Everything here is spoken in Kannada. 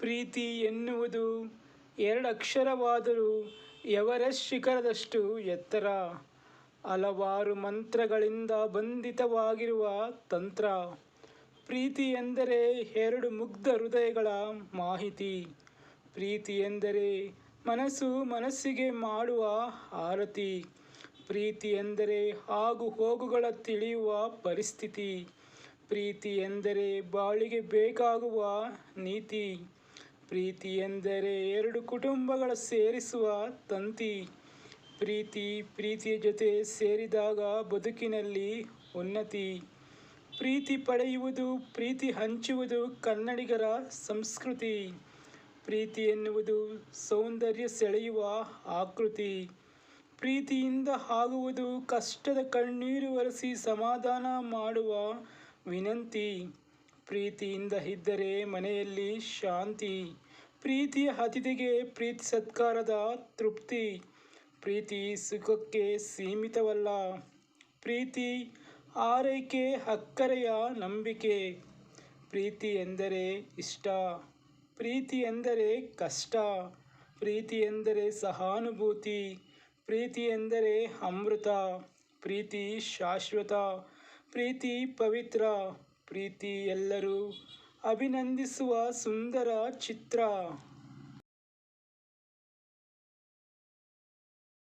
ಪ್ರೀತಿ ಎನ್ನುವುದು ಎರಡಕ್ಷರವಾದರೂ ಎವರೆಸ್ಟ್ ಶಿಖರದಷ್ಟು ಎತ್ತರ. ಹಲವಾರು ಮಂತ್ರಗಳಿಂದ ಬಂಧಿತವಾಗಿರುವ ತಂತ್ರ. ಪ್ರೀತಿ ಎಂದರೆ ಎರಡು ಮುಗ್ಧ ಹೃದಯಗಳ ಮಾಹಿತಿ. ಪ್ರೀತಿ ಎಂದರೆ ಮನಸ್ಸು ಮನಸ್ಸಿಗೆ ಮಾಡುವ ಆರತಿ. ಪ್ರೀತಿ ಎಂದರೆ ಆಗು ಹೋಗುಗಳ ತಿಳಿಯುವ ಪರಿಸ್ಥಿತಿ. ಪ್ರೀತಿ ಎಂದರೆ ಬಾಳಿಗೆ ಬೇಕಾಗುವ ನೀತಿ. ಪ್ರೀತಿ ಎಂದರೆ ಎರಡು ಕುಟುಂಬಗಳ ಸೇರಿಸುವ ತಂತಿ. ಪ್ರೀತಿ, ಪ್ರೀತಿಯ ಜೊತೆ ಸೇರಿದಾಗ ಬದುಕಿನಲ್ಲಿ ಉನ್ನತಿ. ಪ್ರೀತಿ ಪಡೆಯುವುದು, ಪ್ರೀತಿ ಹಂಚುವುದು ಕನ್ನಡಿಗರ ಸಂಸ್ಕೃತಿ. ಪ್ರೀತಿ ಎನ್ನುವುದು ಸೌಂದರ್ಯ ಸೆಳೆಯುವ ಆಕೃತಿ. ಪ್ರೀತಿಯಿಂದ ಆಗುವುದು ಕಷ್ಟದ ಕಣ್ಣೀರು ಒರೆಸಿ ಸಮಾಧಾನ ಮಾಡುವ ವಿನಂತಿ. ಪ್ರೀತಿಯಿಂದ ಇದ್ದರೆ ಮನೆಯಲ್ಲಿ ಶಾಂತಿ. ಪ್ರೀತಿಯ ಅತಿಥಿಗೆ ಪ್ರೀತಿ ಸತ್ಕಾರದ ತೃಪ್ತಿ. ಪ್ರೀತಿ ಸುಖಕ್ಕೆ ಸೀಮಿತವಲ್ಲ. ಪ್ರೀತಿ ಆರೈಕೆ ಅಕ್ಕರೆಯ ನಂಬಿಕೆ. ಪ್ರೀತಿ ಎಂದರೆ ಇಷ್ಟ. ಪ್ರೀತಿ ಎಂದರೆ ಕಷ್ಟ. ಪ್ರೀತಿ ಎಂದರೆ ಸಹಾನುಭೂತಿ. ಪ್ರೀತಿ ಎಂದರೆ ಅಮೃತ. ಪ್ರೀತಿ ಶಾಶ್ವತ. ಪ್ರೀತಿ ಪವಿತ್ರ. ಪ್ರೀತಿ ಎಲ್ಲರೂ ಅಭಿನಂದಿಸುವ ಸುಂದರ ಚಿತ್ರ.